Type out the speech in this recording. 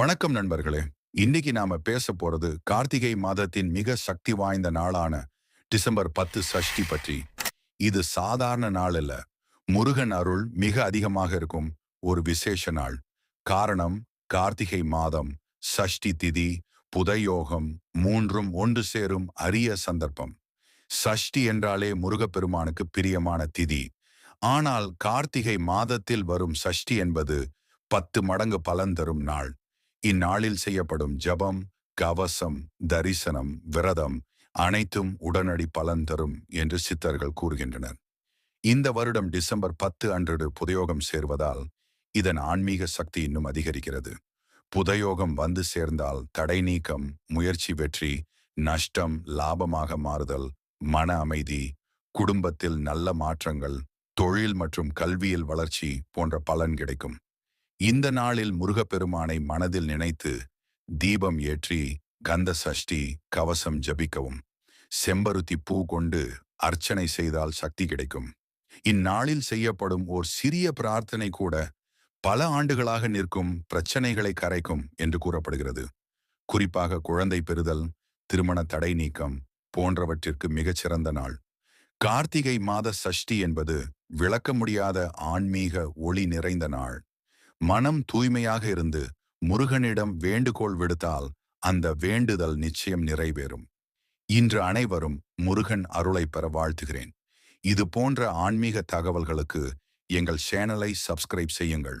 வணக்கம் நண்பர்களே. இன்னைக்கு நாம பேச போறது கார்த்திகை மாதத்தின் மிக சக்தி வாய்ந்த நாளான டிசம்பர் பத்து சஷ்டி பற்றி. இது சாதாரண நாள் இல்ல முருகன் அருள் மிக அதிகமாக இருக்கும் ஒரு விசேஷ நாள். காரணம் கார்த்திகை மாதம் சஷ்டி திதி புதயோகம் மூன்றும் ஒன்று சேரும் அரிய சந்தர்ப்பம். சஷ்டி என்றாலே முருகப்பெருமானுக்கு பிரியமான திதி. ஆனால் கார்த்திகை மாதத்தில் வரும் சஷ்டி என்பது பத்து மடங்கு பலன் தரும் நாள். இந்நாளில் செய்யப்படும் ஜபம் கவசம் தரிசனம் விரதம் அனைத்தும் உடனடி பலன் தரும் என்று சித்தர்கள் கூறுகின்றனர். இந்த வருடம் டிசம்பர் பத்து அன்று புதயோகம் சேர்வதால் இதன் ஆன்மீக சக்தி இன்னும் அதிகரிக்கிறது. புதயோகம் வந்து சேர்ந்தால் தடை நீக்கம் முயற்சி வெற்றி நஷ்டம் லாபமாக மாறுதல் மன அமைதி குடும்பத்தில் நல்ல மாற்றங்கள் தொழில் மற்றும் கல்வியில் வளர்ச்சி போன்ற பலன் கிடைக்கும். இந்த நாளில் முருகப்பெருமானை மனதில் நினைத்து தீபம் ஏற்றி கந்த சஷ்டி கவசம் ஜபிக்கவும். செம்பருத்தி பூ கொண்டு அர்ச்சனை செய்தால் சக்தி கிடைக்கும். இந்நாளில் செய்யப்படும் ஓர் சிறிய பிரார்த்தனை கூட பல ஆண்டுகளாக நிற்கும் பிரச்சனைகளை கரைக்கும் என்று கூறப்படுகிறது. குறிப்பாக குழந்தை பெறுதல் திருமண தடை நீக்கம் போன்றவற்றிற்கு மிகச்சிறந்த நாள். கார்த்திகை மாத சஷ்டி என்பது விளக்க முடியாத ஆன்மீக ஒளி நிறைந்த நாள். மனம் தூய்மையாக இருந்து முருகனிடம் வேண்டுகோள் விடுத்தால் அந்த வேண்டுதல் நிச்சயம் நிறைவேறும். இன்று அனைவரும் முருகன் அருளை பெற வாழ்த்துகிறேன். இது போன்ற ஆன்மீக தகவல்களுக்கு எங்கள் சேனலை சப்ஸ்கிரைப் செய்யுங்கள்.